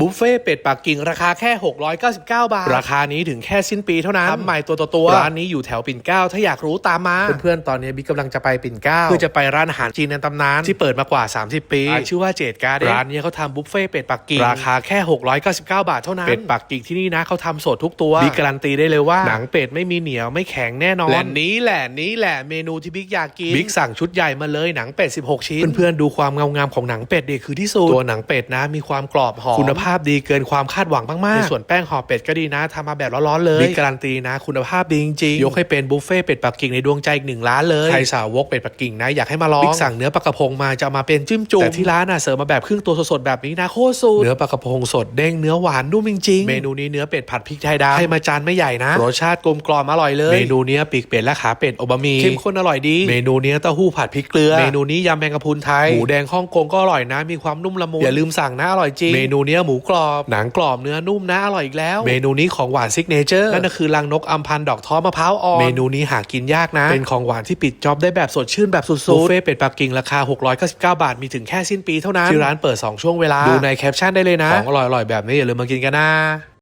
บุฟเฟ่ต์เป็ดปักกิ่งราคาแค่ 699 บาท ราคานี้ถึงแค่สิ้นปีเท่านั้นทำใหม่ตัวต่อตัวร้านนี้อยู่แถวปิ่นเกล้าถ้าอยากรู้ตามมา เพื่อนๆ ตอนนี้บิ๊กกำลังจะไปปิ่นเกล้าเพื่อจะไปร้านอาหารจีนในตำนาน ที่เปิดมากว่า 30 ปี ชื่อว่าเจดการ์เด้นร้านนี้เขาทำบุฟเฟ่ต์เป็ดปักกิ่งราคาแค่ 699 บาทเท่านั้นเป็ดปักกิ่งที่นี่นะเขาทำสดทุกตัวบิ๊กการันตีได้เลยว่าหนังเป็ดไม่มีเหนียวไม่แข็งแน่นอนและนี้แหละนี้แหละเมนูที่บิ๊กอยากกินบิ๊กสั่งชุดใหญ่มาเลยหนังเป็ด 16 ชิ้นเพื่อนๆดูความเงางามของหนังเป็ดดีคือที่สุดตัวหนังเป็ดนะมีความกรอบหอมคุณภาพดีเกินความคาดหวังมากๆในส่วนแป้งห่อเป็ดก็ดีนะทำมาแบบร้อนๆเลยบิ๊กการันตีนะ คุณภาพดีจริงๆยกให้เป็นบุฟเฟ่ต์เป็ดปักกิ่งในดวงใจอีกหนึ่งร้านเลยใครสาวกเป็ดปักกิ่งนะอยากให้มาลองบิ๊กสั่งเนื้อปลากระพงมาจะเอามาเป็นจิ้มจุ่มแต่ที่ร้านน่ะเสิร์ฟมาแบบครึ่งตัวสดๆแบบนี้นะโคตรสุดเนื้อปลากระพงสดเด้งเนื้อหวานนุ่มจริงๆเมนูนี้เนื้อเป็ดผัดพริกไทยดำให้มาจานไม่ใหญ่นะรสชาติกลมกล่อมอร่อยเลยเมนูเนี้ยปีกเป็ดและขาเป็ดอบะหมี่เข้มข้นอร่อยดี เมนูเนี้ยเต้าหู้ผัดพริกเกลือเมนูนี้ยำแมงกะพรุนไทยหมูแดงฮ่องกงก็อร่อยนะ มีความนุ่มละมุนอย่าลืมสั่งนะอร่อยจริงเมนูเนี้ยหมูกรอบ หนังกรอบเนื้อนุ่มนะอร่อยอีกแล้ว เมนูนี้ของหวานซิกเนเจอร์นั่นก็คือลังนกอัมพันธ์ดอกท้อมะพร้าวอ่อนเมนูนี้หากินยากนะ เป็นของหวานที่ปิดจ็อบได้แบบสดชื่นแบบสุดๆบุฟเฟ่ต์เป็ดปักกิ่งราคา 699 บาท มีถึงแค่สิ้นปีเท่านั้นที่ร้านเปิด 2 ช่วงเวลาดูในแคปชั่นได้เลยนะของอร่อยๆแบบนี้อย่าลืมมากินกันนะ